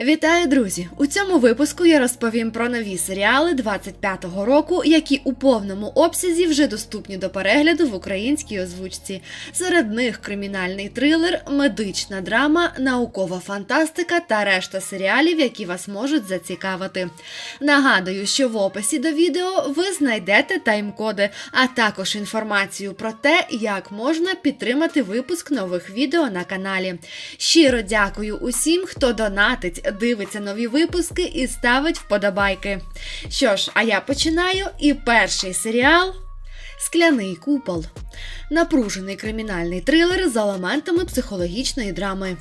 Вітаю, друзі! У цьому випуску я розповім про нові серіали 25-го року, які у повному обсязі вже доступні до перегляду в українській озвучці. Серед них кримінальний трилер, медична драма, наукова фантастика та решта серіалів, які вас можуть зацікавити. Нагадую, що в описі до відео ви знайдете тайм-коди, а також інформацію про те, як можна підтримати випуск нових відео на каналі. Щиро дякую усім, хто донатить дивиться нові випуски і ставить вподобайки. Що ж, а я починаю і перший серіал Скляний купол. Напружений кримінальний трилер з елементами психологічної драми.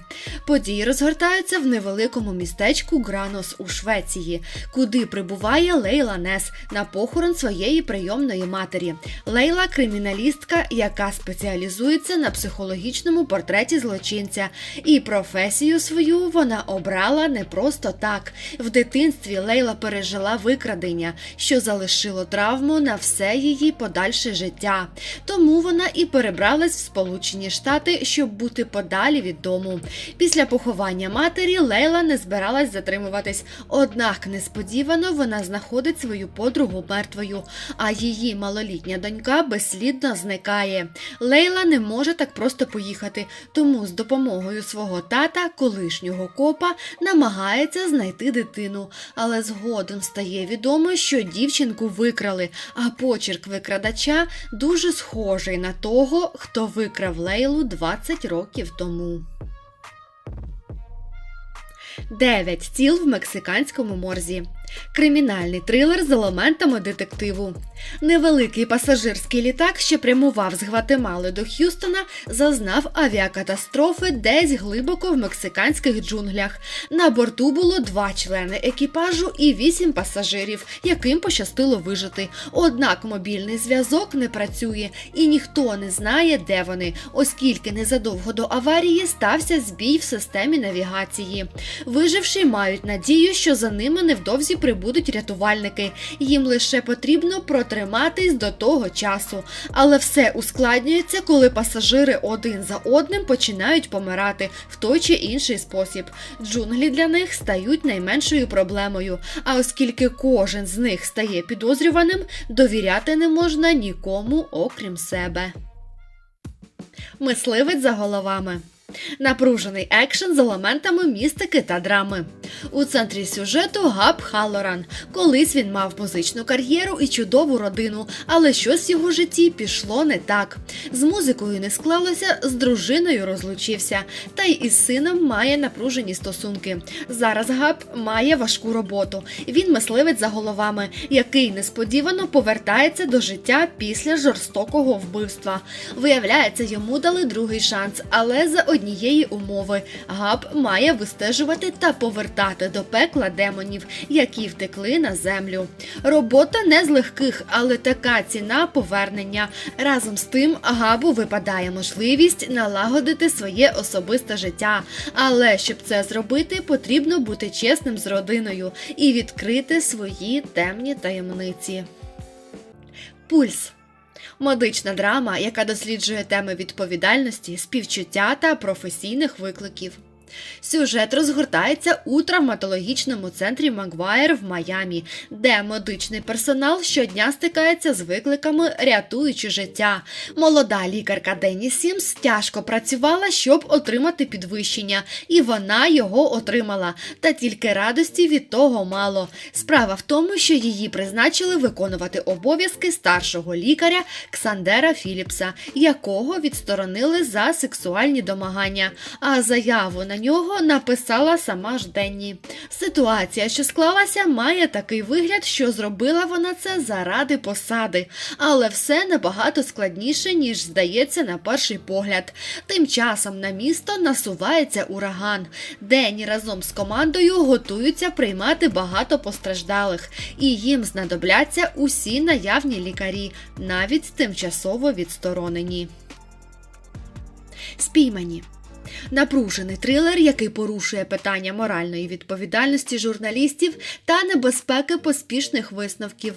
Події розгортаються в невеликому містечку Гранос у Швеції, куди прибуває Лейла Нес на похорон своєї прийомної матері. Лейла криміналістка, яка спеціалізується на психологічному портреті злочинця, і професію свою вона обрала не просто так. В дитинстві Лейла пережила викрадення, що залишило травму на все її подальше життя. Тому вона і перебралась в Сполучені Штати, щоб бути подалі від дому. Після поховання матері Лейла не збиралась затримуватись, однак несподівано вона знаходить свою подругу мертвою, а її малолітня донька безслідно зникає. Лейла не може так просто поїхати, тому з допомогою свого тата, колишнього копа, намагається знайти дитину. Але згодом стає відомо, що дівчинку викрали, а почерк викрадача дуже схожий на того, хто викрав Лейлу 20 років тому. Дев'ять тіл в мексиканському морзі. Кримінальний трилер з елементами детективу. Невеликий пасажирський літак, що прямував з Гватемали до Х'юстона, зазнав авіакатастрофи десь глибоко в мексиканських джунглях. На борту було два члени екіпажу і вісім пасажирів, яким пощастило вижити. Однак мобільний зв'язок не працює і ніхто не знає, де вони, оскільки незадовго до аварії стався збій в системі навігації. Виживші мають надію, що за ними невдовзі прибудуть рятувальники. Їм лише потрібно протриматись до того часу. Але все ускладнюється, коли пасажири один за одним починають помирати в той чи інший спосіб. Джунглі для них стають найменшою проблемою. А оскільки кожен з них стає підозрюваним, довіряти не можна нікому, окрім себе. Мисливець за головами. Напружений екшен з елементами містики та драми. У центрі сюжету Габ Халлоран. Колись він мав музичну кар'єру і чудову родину, але щось в його житті пішло не так. З музикою не склалося, з дружиною розлучився, та й із сином має напружені стосунки. Зараз Габ має важку роботу. Він мисливець за головами, який несподівано повертається до життя після жорстокого вбивства. Виявляється, йому дали другий шанс, але за однієї умови Габ має вистежувати та повертати до пекла демонів, які втекли на землю. Робота не з легких, але така ціна повернення. Разом з тим Габу випадає можливість налагодити своє особисте життя. Але щоб це зробити, потрібно бути чесним з родиною і відкрити свої темні таємниці. Пульс Медична драма, яка досліджує теми відповідальності, співчуття та професійних викликів. Сюжет розгортається у травматологічному центрі Магуайр в Майамі, де медичний персонал щодня стикається з викликами, рятуючи життя. Молода лікарка Денні Сімс тяжко працювала, щоб отримати підвищення, і вона його отримала. Та тільки радості від того мало. Справа в тому, що її призначили виконувати обов'язки старшого лікаря Ксандера Філіпса, якого відсторонили за сексуальні домагання. А заяву на нього написала сама ж Денні. Ситуація, що склалася, має такий вигляд, що зробила вона це заради посади, але все набагато складніше, ніж здається на перший погляд. Тим часом на місто насувається ураган. Денні разом з командою готуються приймати багато постраждалих, і їм знадобляться усі наявні лікарі, навіть тимчасово відсторонені. Спіймані Напружений трилер, який порушує питання моральної відповідальності журналістів та небезпеки поспішних висновків.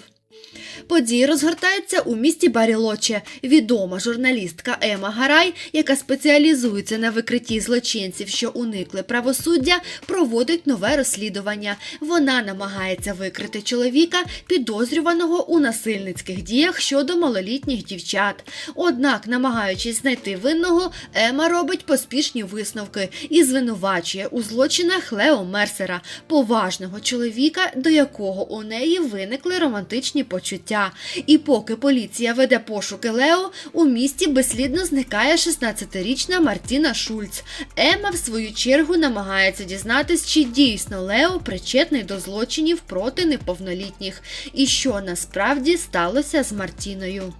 Події розгортаються у місті Барілоче. Відома журналістка Ема Гарай, яка спеціалізується на викритті злочинців, що уникли правосуддя, проводить нове розслідування. Вона намагається викрити чоловіка, підозрюваного у насильницьких діях щодо малолітніх дівчат. Однак, намагаючись знайти винного, Ема робить поспішні висновки і звинувачує у злочинах Лео Мерсера, поважного чоловіка, до якого у неї виникли романтичні почуття. І поки поліція веде пошуки Лео, у місті безслідно зникає 16-річна Мартіна Шульц. Ема, в свою чергу, намагається дізнатись, чи дійсно Лео причетний до злочинів проти неповнолітніх, і що насправді сталося з Мартіною.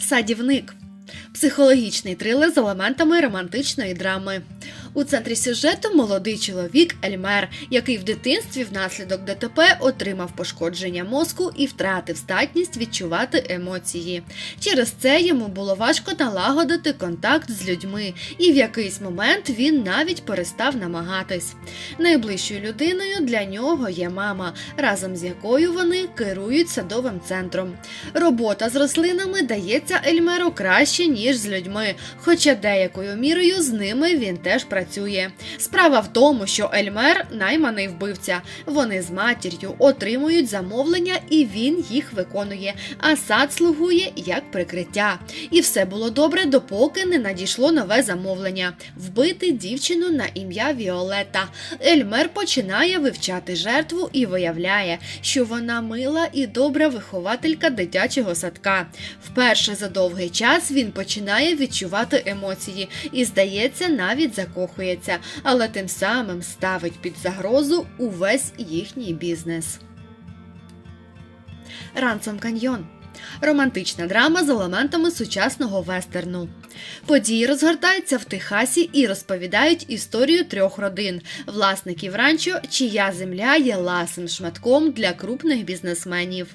Садівник. Психологічний трилер з елементами романтичної драми. У центрі сюжету молодий чоловік Ельмер, який в дитинстві внаслідок ДТП отримав пошкодження мозку і втратив здатність відчувати емоції. Через це йому було важко налагодити контакт з людьми, і в якийсь момент він навіть перестав намагатись. Найближчою людиною для нього є мама, разом з якою вони керують садовим центром. Робота з рослинами дається Ельмеру краще, ніж з людьми, хоча деякою мірою з ними він теж працює. Справа в тому, що Ельмер найманий вбивця. Вони з матір'ю отримують замовлення, і він їх виконує. А сад слугує як прикриття. І все було добре, допоки не надійшло нове замовлення вбити дівчину на ім'я Віолета. Ельмер починає вивчати жертву і виявляє, що вона мила і добра вихователька дитячого садка. Вперше за довгий час він починає відчувати емоції і, здається, навіть закохується, але тим самим ставить під загрозу увесь їхній бізнес. Ранцом Каньйон романтична драма з елементами сучасного вестерну. Події розгортаються в Техасі і розповідають історію трьох родин власників ранчо, чия земля є ласим шматком для крупних бізнесменів.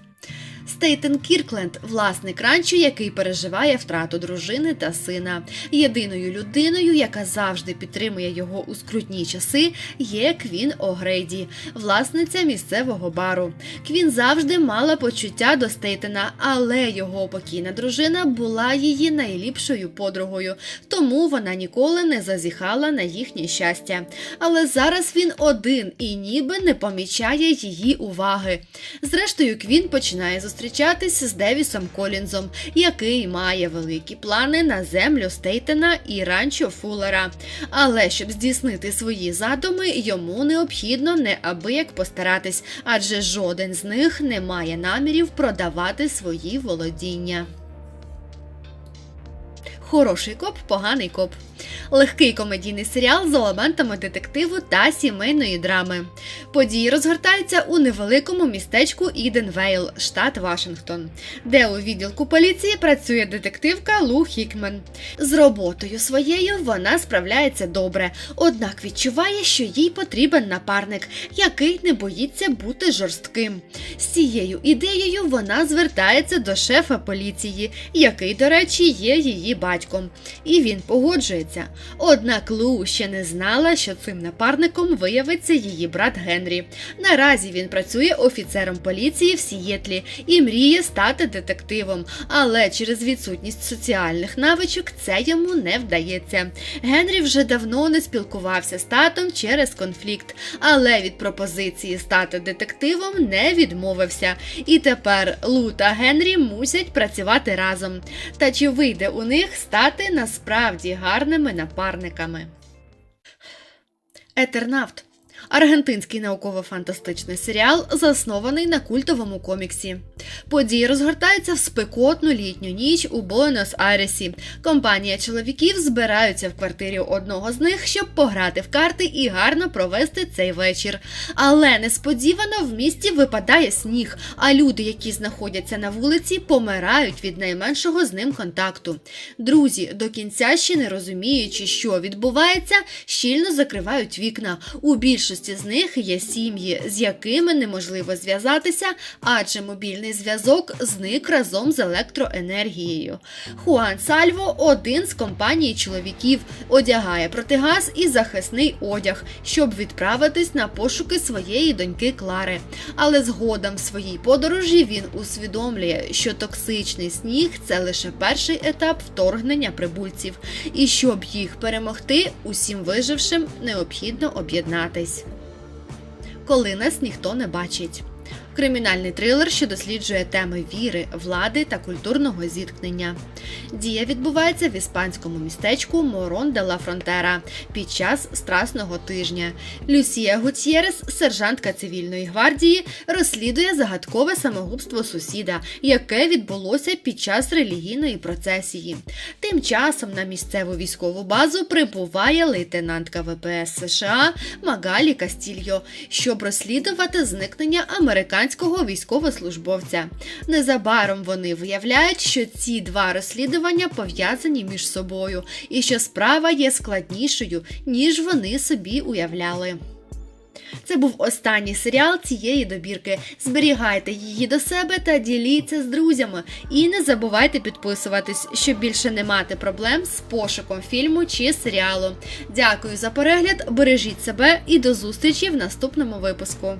Стейтен Кіркленд, власник ранчо, який переживає втрату дружини та сина. Єдиною людиною, яка завжди підтримує його у скрутні часи, є Квін Огрейді, власниця місцевого бару. Квін завжди мала почуття до Стейтена, але його покійна дружина була її найліпшою подругою, тому вона ніколи не зазіхала на їхнє щастя. Але зараз він один і ніби не помічає її уваги. Зрештою, Квін починає зустрічатися з Девісом Колінзом, який має великі плани на землю Стейтена і ранчо Фуллера. Але щоб здійснити свої задуми, йому необхідно неабияк постаратись, адже жоден з них не має намірів продавати свої володіння. Хороший коп, поганий коп. Легкий комедійний серіал з елементами детективу та сімейної драми. Події розгортаються у невеликому містечку Іденвейл, штат Вашингтон, де у відділку поліції працює детективка Лу Хікмен. З роботою своєю вона справляється добре, однак відчуває, що їй потрібен напарник, який не боїться бути жорстким. З цією ідеєю вона звертається до шефа поліції, який, до речі, є її батьком, і він погоджується. Однак Лу ще не знала, що цим напарником виявиться її брат Генрі. Наразі він працює офіцером поліції в Сієтлі і мріє стати детективом, але через відсутність соціальних навичок це йому не вдається. Генрі вже давно не спілкувався з татом через конфлікт, але від пропозиції стати детективом не відмовився. І тепер Лу та Генрі мусять працювати разом. Та чи вийде у них стати насправді гарними напарниками? Етернавт аргентинський науково-фантастичний серіал, заснований на культовому коміксі. Події розгортаються в спекотну літню ніч у Буенос-Айресі. Компанія чоловіків збираються в квартирі одного з них, щоб пограти в карти і гарно провести цей вечір. Але несподівано в місті випадає сніг, а люди, які знаходяться на вулиці, помирають від найменшого з ним контакту. Друзі, до кінця ще не розуміючи, що відбувається, щільно закривають вікна. У більшості більшості з них є сім'ї, з якими неможливо зв'язатися, адже мобільний зв'язок зник разом з електроенергією. Хуан Сальво один з компаній чоловіків, одягає протигаз і захисний одяг, щоб відправитись на пошуки своєї доньки Клари. Але згодом в своїй подорожі він усвідомлює, що токсичний сніг це лише перший етап вторгнення прибульців, і щоб їх перемогти, усім вижившим необхідно об'єднатись. Коли нас ніхто не бачить. Кримінальний трилер, що досліджує теми віри, влади та культурного зіткнення. Дія відбувається в іспанському містечку Морон де ла Фронтера під час страсного тижня. Люсія Гутьєрес, сержантка цивільної гвардії, розслідує загадкове самогубство сусіда, яке відбулося під час релігійної процесії. Тим часом на місцеву військову базу прибуває лейтенантка ВПС США Магалі Кастільо, щоб розслідувати зникнення американського військовослужбовця. Незабаром вони виявляють, що ці два розслідування пов'язані між собою, і що справа є складнішою, ніж вони собі уявляли. Це був останній серіал цієї добірки. Зберігайте її до себе та діліться з друзями. І не забувайте підписуватись, щоб більше не мати проблем з пошуком фільму чи серіалу. Дякую за перегляд, бережіть себе і до зустрічі в наступному випуску.